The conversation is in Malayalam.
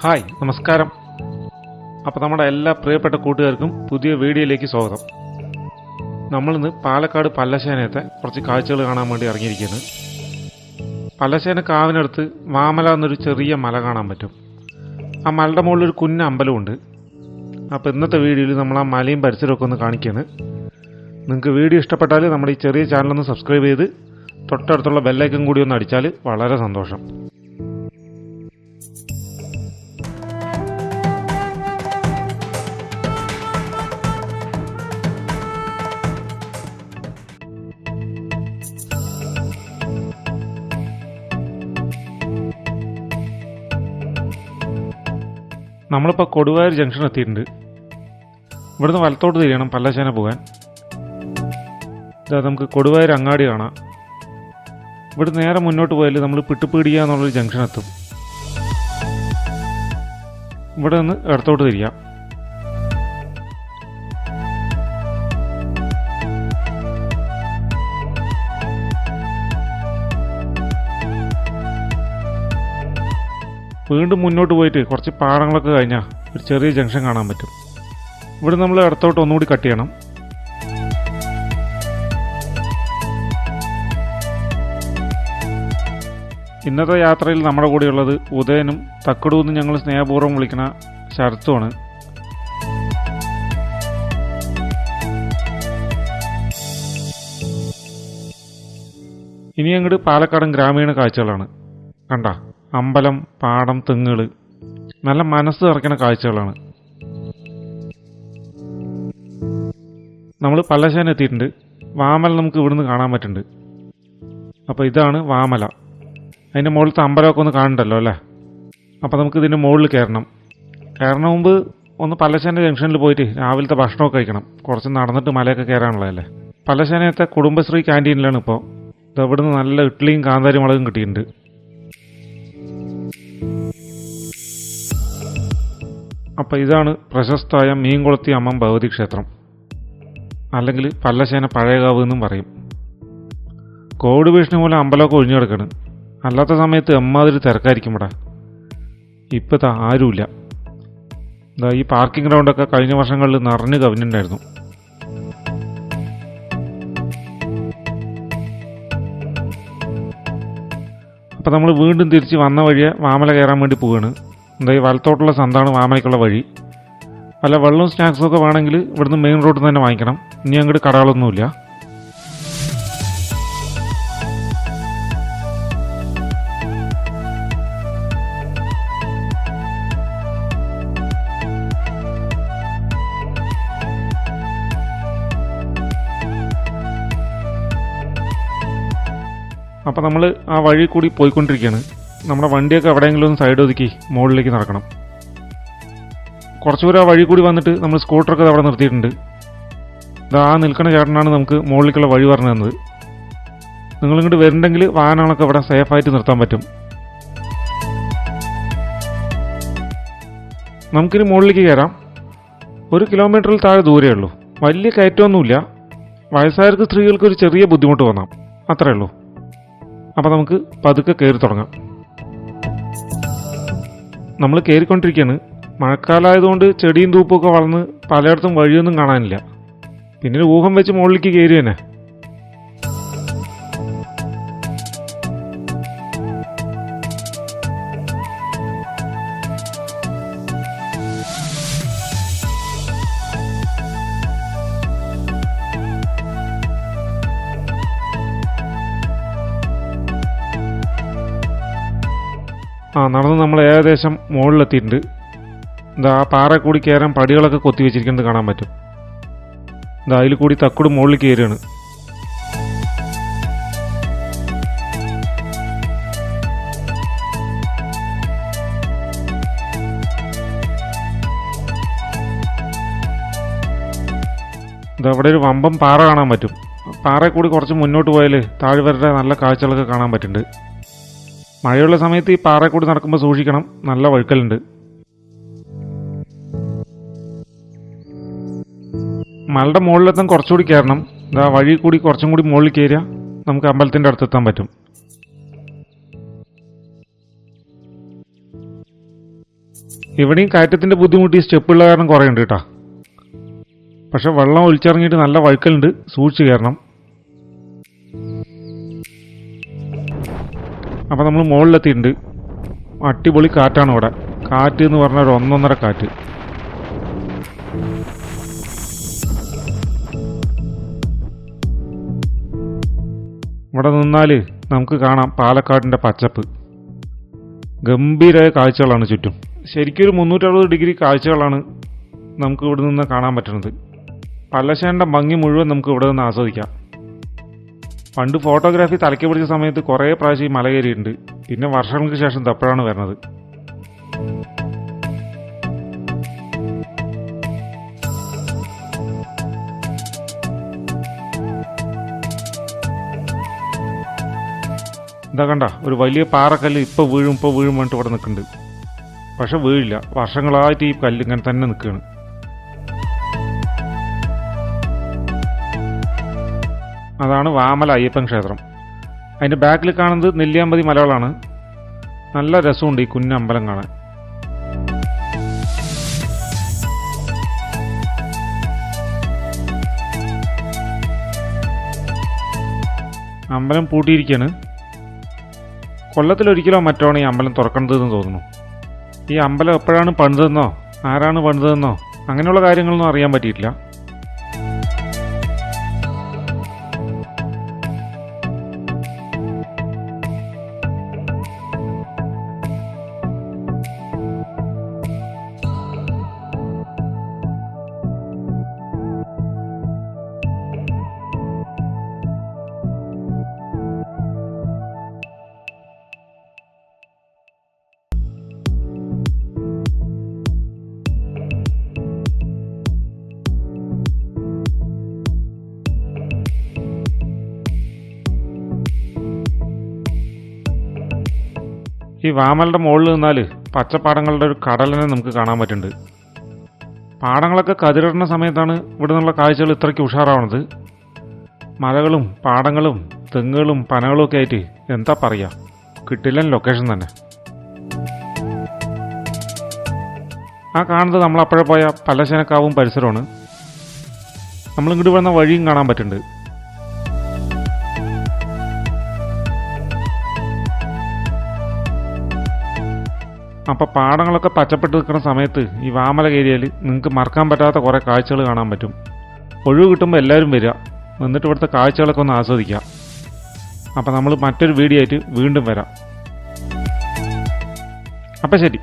ഹായ് നമസ്കാരം. അപ്പോൾ നമ്മുടെ എല്ലാ പ്രിയപ്പെട്ട കൂട്ടുകാർക്കും പുതിയ വീഡിയോയിലേക്ക് സ്വാഗതം. നമ്മളിന്ന് പാലക്കാട് പല്ലശേനത്തെ കുറച്ച് കാഴ്ചകൾ കാണാൻ വേണ്ടി ഇറങ്ങിയിരിക്കുന്നത് പല്ലശേന കാവിനടുത്ത് മാമല എന്നൊരു ചെറിയ മല കാണാൻ പറ്റും. ആ മലയുടെ മുകളിൽ ഒരു കുഞ്ഞ അമ്പലമുണ്ട്. അപ്പോൾ ഇന്നത്തെ വീഡിയോയിൽ നമ്മൾ ആ മലയും പരിസരമൊക്കെ ഒന്ന് കാണിക്കുകയാണ്. നിങ്ങൾക്ക് വീഡിയോ ഇഷ്ടപ്പെട്ടാൽ നമ്മുടെ ഈ ചെറിയ ചാനലൊന്ന് സബ്സ്ക്രൈബ് ചെയ്ത് തൊട്ടടുത്തുള്ള ബെല്ലൈക്കൻ കൂടി ഒന്ന് അടിച്ചാൽ വളരെ സന്തോഷം. നമ്മളിപ്പോൾ കൊടുവായൂർ ജംഗ്ഷൻ എത്തിയിട്ടുണ്ട്. ഇവിടുന്ന് വലത്തോട്ട് തിരിയണം പല്ലശ്ശേന പോകാൻ. ഇതാ നമുക്ക് കൊടുവായൂർ അങ്ങാടി കാണാം. ഇവിടെ നേരെ മുന്നോട്ട് പോയാൽ നമ്മൾ പിട്ടുപീടിക എന്നുള്ളൊരു ജംഗ്ഷൻ എത്തും. ഇവിടെ നിന്ന് ഇടത്തോട്ട് തിരിയാം. വീണ്ടും മുന്നോട്ട് പോയിട്ട് കുറച്ച് പാടങ്ങളൊക്കെ കഴിഞ്ഞാൽ ഒരു ചെറിയ ജംഗ്ഷൻ കാണാൻ പറ്റും. ഇവിടെ നമ്മൾ ഇടത്തോട്ട് ഒന്നുകൂടി കട്ട് ചെയ്യണം. ഇന്നത്തെ യാത്രയിൽ നമ്മുടെ കൂടെയുള്ളത് ഉദയനും തക്കടുവെന്ന് ഞങ്ങൾ സ്നേഹപൂർവം വിളിക്കുന്ന ശരത്തുമാണ് ഇനി അങ്ങോട്ട് പാലക്കാടൻ ഗ്രാമീണ കാഴ്ചകളാണ്. കണ്ട? അമ്പലം പാടം തെങ്ങുകൾ നല്ല മനസ്സ് നിറയ്ക്കുന്ന കാഴ്ചകളാണ്. നമ്മൾ പല്ലശ്ശേന എത്തിയിട്ടുണ്ട്. വാമല നമുക്ക് ഇവിടുന്ന് കാണാൻ പറ്റുന്നുണ്ട്. അപ്പോൾ ഇതാണ് വാമല. അതിന്റെ മുകളിലത്തെ അമ്പലമൊക്കെ ഒന്ന് കാണണ്ടല്ലോ അല്ലേ? അപ്പോൾ നമുക്ക് ഇതിന്റെ മുകളിൽ കയറണം. കയറണ മുമ്പ് ഒന്ന് പല്ലശ്ശേന ജംഗ്ഷനിൽ പോയിട്ട് രാവിലത്തെ ഭക്ഷണമൊക്കെ കഴിക്കണം. കുറച്ച് നടന്നിട്ട് മലയൊക്കെ കയറാനുള്ളതല്ലേ പല്ലശ്ശേനത്തെ കുടുംബശ്രീ ക്യാന്റീനിലാണ് ഇപ്പോൾ ഇത് ഇവിടുന്ന് നല്ല ഇഡ്ഡലിയും കാന്താരി മുളകും കിട്ടിയിട്ടുണ്ട്. അപ്പോൾ ഇതാണ് പ്രശസ്തമായ മീൻകുളത്തി അമ്മൻ ഭഗവതി ക്ഷേത്രം. അല്ലെങ്കിൽ പല്ലശേന പഴയകാവ് എന്നും പറയും. കോവിഡ് ഭീഷണി മൂലം അമ്പലമൊക്കെ ഒഴിഞ്ഞു അല്ലാത്ത സമയത്ത് എമ്മാതിരി തിരക്കായിരിക്കും ഇവിടെ ഇപ്പോഴത്തെ ആരുമില്ല. ഇതാ ഈ പാർക്കിംഗ് ഗ്രൗണ്ടൊക്കെ കഴിഞ്ഞ വർഷങ്ങളിൽ നിറഞ്ഞു കവിഞ്ഞിട്ടുണ്ടായിരുന്നു. അപ്പോൾ നമ്മൾ വീണ്ടും തിരിച്ച് വന്ന വഴിയെ വാമല കയറാൻ വേണ്ടി പോവുകയാണ്. എന്താ ഈ വലത്തോട്ടുള്ള സന്താണ് വാമനയ്ക്കുള്ള വഴി. അല്ല വെള്ളവും സ്നാക്സും ഒക്കെ വേണമെങ്കിൽ ഇവിടുന്ന് മെയിൻ റോഡിൽ നിന്ന് തന്നെ വാങ്ങിക്കണം. ഇനി അങ്ങോട്ട് കടകളൊന്നുമില്ല. അപ്പോൾ നമ്മൾ ആ വഴി കൂടി പോയിക്കൊണ്ടിരിക്കുകയാണ്. നമ്മുടെ വണ്ടിയൊക്കെ എവിടെയെങ്കിലും ഒന്ന് സൈഡ് ഒതുക്കി മുകളിലേക്ക് നടക്കണം. കുറച്ച് ദൂരം ആ വഴി കൂടി വന്നിട്ട് നമ്മൾ സ്കൂട്ടറൊക്കെ അവിടെ നിർത്തിയിട്ടുണ്ട്. ഇത് ആ നിൽക്കുന്ന ചേട്ടനാണ് നമുക്ക് മുകളിലേക്കുള്ള വഴി പറഞ്ഞു തന്നത്. നിങ്ങളിങ്ങോട്ട് വരുന്നുണ്ടെങ്കിൽ വാഹനങ്ങളൊക്കെ ഇവിടെ സേഫായിട്ട് നിർത്താൻ പറ്റും. നമുക്കിനി മുകളിലേക്ക് കയറാം. ഒരു കിലോമീറ്ററിൽ താഴെ ദൂരമേ ഉള്ളൂ. വലിയ കയറ്റമൊന്നുമില്ല. വയസ്സായവർക്ക് സ്ത്രീകൾക്ക് ഒരു ചെറിയ ബുദ്ധിമുട്ട് വന്നാം. അത്രേ ഉള്ളൂ. അപ്പോൾ നമുക്ക് പതുക്കെ കയറി തുടങ്ങാം. നമ്മൾ കയറിക്കൊണ്ടിരിക്കുകയാണ് മഴക്കാലമായതുകൊണ്ട് ചെടിയും തൂപ്പൊക്കെ വളർന്ന് പലയിടത്തും വഴിയൊന്നും കാണാനില്ല. പിന്നെ ഊഹം വെച്ച് മുകളിലേക്ക് കയറി തന്നെ ആ നടന്ന് നമ്മൾ ഏകദേശം മുകളിലെത്തിയിട്ടുണ്ട്. എന്താ ആ പാറ കൂടി കയറാൻ പടികളൊക്കെ കൊത്തി വെച്ചിരിക്കുന്നത് കാണാൻ പറ്റും. എന്താ അതിൽ കൂടി തക്കുട് മുകളിൽ കയറുകയാണ്. ഇതാ അവിടെ ഒരു വമ്പം പാറ കാണാൻ പറ്റും. പാറ കൂടി കുറച്ച് മുന്നോട്ട് പോയാൽ താഴ്വരയുടെ നല്ല കാഴ്ചകളൊക്കെ കാണാൻ പറ്റുന്നുണ്ട്. മഴയുള്ള സമയത്ത് ഈ പാറക്കൂടി കൂടി നടക്കുമ്പോൾ സൂക്ഷിക്കണം. നല്ല വഴുക്കലുണ്ട്. മലയുടെ മുകളിലെത്താൻ കുറച്ചുകൂടി കയറണം. ഇതാ വഴി കൂടി കുറച്ചും കൂടി മുകളിൽ കയറിയാൽ നമുക്ക് അമ്പലത്തിന്റെ അടുത്തെത്താൻ പറ്റും. ഇവിടെയും കയറ്റത്തിന്റെ ബുദ്ധിമുട്ട് ഈ സ്റ്റെപ്പുള്ള കാരണം കുറേ ഉണ്ട് കേട്ടോ. പക്ഷെ വെള്ളം ഒലിച്ചിറങ്ങിയിട്ട് നല്ല വഴുക്കലുണ്ട്. സൂക്ഷിച്ച് കയറണം. അപ്പോൾ നമ്മൾ മുകളിലെത്തിയിട്ടുണ്ട് അടിപൊളി കാറ്റാണ് ഇവിടെ. കാറ്റ് എന്ന് പറഞ്ഞാൽ ഒരു ഒന്നൊന്നര കാറ്റ്. ഇവിടെ നിന്നാൽ നമുക്ക് കാണാം പാലക്കാടിന്റെ പച്ചപ്പ്. ഗംഭീരമായ കാഴ്ചകളാണ് ചുറ്റും. ശരിക്കും ഒരു മുന്നൂറ്ററുപത് ഡിഗ്രി കാഴ്ചകളാണ് നമുക്ക് ഇവിടെ നിന്ന് കാണാൻ പറ്റുന്നത്. പല്ലശ്ശേന്റെ ഭംഗി മുഴുവൻ നമുക്ക് ഇവിടെ നിന്ന് ആസ്വദിക്കാം. പണ്ട് ഫോട്ടോഗ്രാഫി തലയ്ക്ക് പിടിച്ച സമയത്ത് കുറേ പ്രാവശ്യം ഈ മല പിന്നെ വർഷങ്ങൾക്ക് ശേഷം തപ്പോഴാണ് വരുന്നത്. ഇതാ കണ്ട ഒരു വലിയ പാറക്കല്ല് ഇപ്പോൾ വീഴും ഇപ്പോൾ വീഴും പറഞ്ഞിട്ട് ഇവിടെ നിൽക്കുന്നുണ്ട്. പക്ഷെ വീഴില്ല. വർഷങ്ങളായിട്ട് ഈ കല്ല് ഇങ്ങനെ തന്നെ നിൽക്കുകയാണ്. അതാണ് വാമല അയ്യപ്പൻ ക്ഷേത്രം. അതിന്റെ ബാക്കിൽ കാണുന്നത് നെല്ലിയാമ്പതി മലകളാണ്. നല്ല രസമുണ്ട് ഈ കുഞ്ഞമ്പലം കാണാൻ. അമ്പലം പൂട്ടിയിരിക്കുകയാണ് കൊല്ലത്തിലൊരിക്കലോ മറ്റോ ഈ അമ്പലം തുറക്കേണ്ടതെന്ന് തോന്നുന്നു. ഈ അമ്പലം എപ്പോഴാണ് പണിതെന്നോ ആരാണ് പണിതെന്നോ അങ്ങനെയുള്ള കാര്യങ്ങളൊന്നും അറിയാൻ പറ്റിയിട്ടില്ല. ഈ വാമലിന്റെ മുകളിൽ നിന്നാൽ പച്ചപ്പാടങ്ങളുടെ ഒരു കടലിനെ നമുക്ക് കാണാൻ പറ്റുന്നുണ്ട്. പാടങ്ങളൊക്കെ കതിരിടുന്ന സമയത്താണ് ഇവിടെ നിന്നുള്ള കാഴ്ചകൾ ഇത്രയ്ക്ക് ഉഷാറാവണത്. മലകളും പാടങ്ങളും തെങ്ങുകളും പനകളും ഒക്കെ ആയിട്ട് എന്താ പറയുക കിട്ടില്ല ലൊക്കേഷൻ തന്നെ. ആ കാണുന്നത് നമ്മൾ അപ്പോഴേ പോയ പലശനക്കാവും പരിസരമാണ്. നമ്മളിങ്ങോട്ട് വന്ന വഴിയും കാണാൻ പറ്റുന്നുണ്ട്. അപ്പോൾ പാടങ്ങളൊക്കെ പച്ചപ്പെട്ട് നിൽക്കുന്ന സമയത്ത് ഈ വാമല ഏരിയയിൽ നിങ്ങൾക്ക് മറക്കാൻ പറ്റാത്ത കുറേ കാഴ്ചകൾ കാണാൻ പറ്റും. ഒഴിവ് കിട്ടുമ്പോൾ എല്ലാവരും വരിക. എന്നിട്ട് ഇവിടുത്തെ കാഴ്ചകളൊക്കെ ഒന്ന് ആസ്വദിക്കാം. അപ്പോൾ നമ്മൾ മറ്റൊരു വീഡിയോ ആയിട്ട് വീണ്ടും വരാം. അപ്പം ശരി.